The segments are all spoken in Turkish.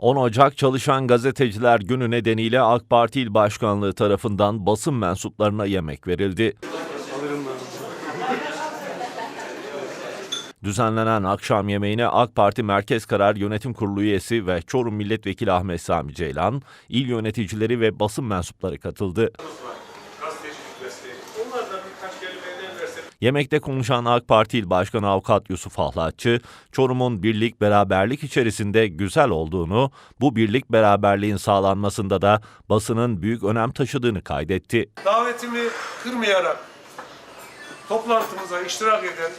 10 Ocak Çalışan Gazeteciler Günü nedeniyle AK Parti İl Başkanlığı tarafından basın mensuplarına yemek verildi. Düzenlenen akşam yemeğine AK Parti Merkez Karar Yönetim Kurulu üyesi ve Çorum Milletvekili Ahmet Sami Ceylan, il yöneticileri ve basın mensupları katıldı. Yemekte konuşan AK Parti İl Başkanı Avukat Yusuf Ahlatçı, Çorum'un birlik beraberlik içerisinde güzel olduğunu, bu birlik beraberliğin sağlanmasında da basının büyük önem taşıdığını kaydetti. Davetimi kırmayarak toplantımıza iştirak eden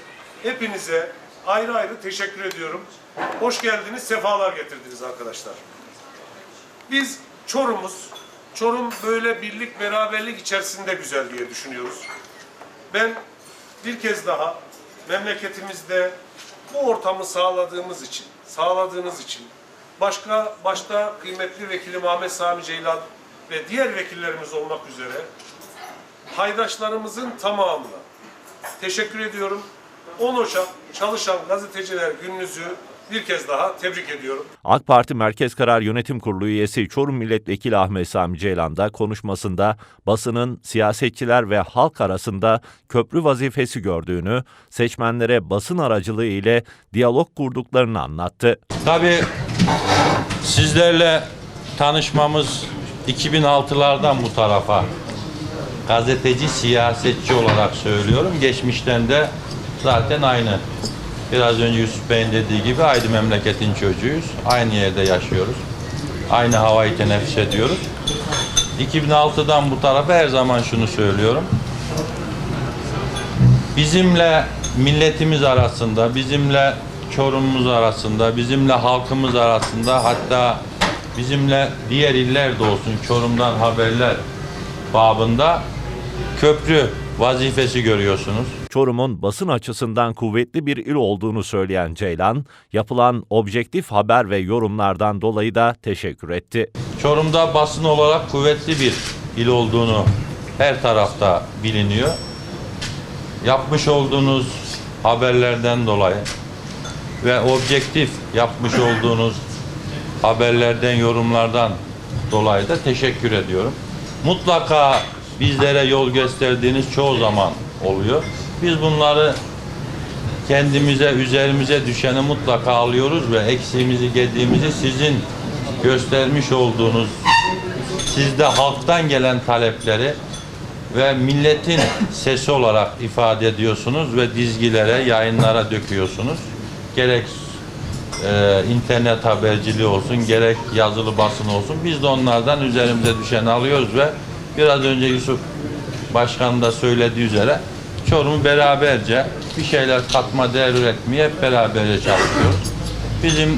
hepinize ayrı ayrı teşekkür ediyorum. Hoş geldiniz, sefalar getirdiniz arkadaşlar. Biz Çorum'uz, Çorum böyle birlik beraberlik içerisinde güzel diye düşünüyoruz. Ben bir kez daha memleketimizde bu ortamı sağladığımız için, sağladığınız için başka başta kıymetli vekilim Ahmet Sami Ceylan ve diğer vekillerimiz olmak üzere paydaşlarımızın tamamına teşekkür ediyorum. 10 Ocak Çalışan Gazeteciler Gününüzü bir kez daha tebrik ediyorum. AK Parti Merkez Karar Yönetim Kurulu üyesi Çorum Milletvekili Ahmet Sami Ceylan da konuşmasında basının siyasetçiler ve halk arasında köprü vazifesi gördüğünü, seçmenlere basın aracılığı ile diyalog kurduklarını anlattı. Tabii sizlerle tanışmamız 2006'lardan bu tarafa gazeteci, siyasetçi olarak söylüyorum. Geçmişten de zaten aynı. Biraz önce Yusuf Bey'in dediği gibi aynı memleketin çocuğuyuz. Aynı yerde yaşıyoruz. Aynı havayı teneffüs ediyoruz. 2006'dan bu tarafa her zaman şunu söylüyorum. Bizimle milletimiz arasında, bizimle Çorum'umuz arasında, bizimle halkımız arasında hatta bizimle diğer iller de olsun Çorum'dan haberler babında köprü vazifesi görüyorsunuz. Çorum'un basın açısından kuvvetli bir il olduğunu söyleyen Ceylan, yapılan objektif haber ve yorumlardan dolayı da teşekkür etti. Çorum'da basın olarak kuvvetli bir il olduğunu her tarafta biliniyor. Yapmış olduğunuz haberlerden dolayı ve objektif yapmış olduğunuz haberlerden, yorumlardan dolayı da teşekkür ediyorum. Mutlaka bizlere yol gösterdiğiniz çoğu zaman oluyor. Biz bunları kendimize, üzerimize düşeni mutlaka alıyoruz ve eksiğimizi, gediğimizi sizin göstermiş olduğunuz, sizde halktan gelen talepleri ve milletin sesi olarak ifade ediyorsunuz ve dizgilere, yayınlara döküyorsunuz. Gerek e, internet haberciliği olsun, gerek yazılı basın olsun. Biz de onlardan üzerimize düşeni alıyoruz ve biraz önce Yusuf Başkan da söylediği üzere Çorum'u beraberce bir şeyler katma değer üretmeye hep beraberce çalışıyoruz. Bizim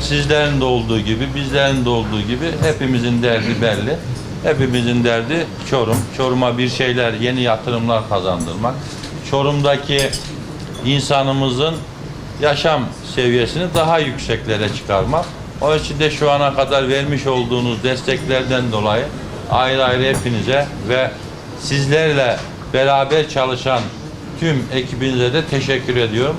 sizlerin de olduğu gibi, bizlerin de olduğu gibi hepimizin derdi belli. Hepimizin derdi Çorum. Çorum'a bir şeyler, yeni yatırımlar kazandırmak. Çorum'daki insanımızın yaşam seviyesini daha yükseklere çıkarmak. O için de şu ana kadar vermiş olduğunuz desteklerden dolayı ayrı ayrı hepinize ve sizlerle beraber çalışan tüm ekibinize de teşekkür ediyorum.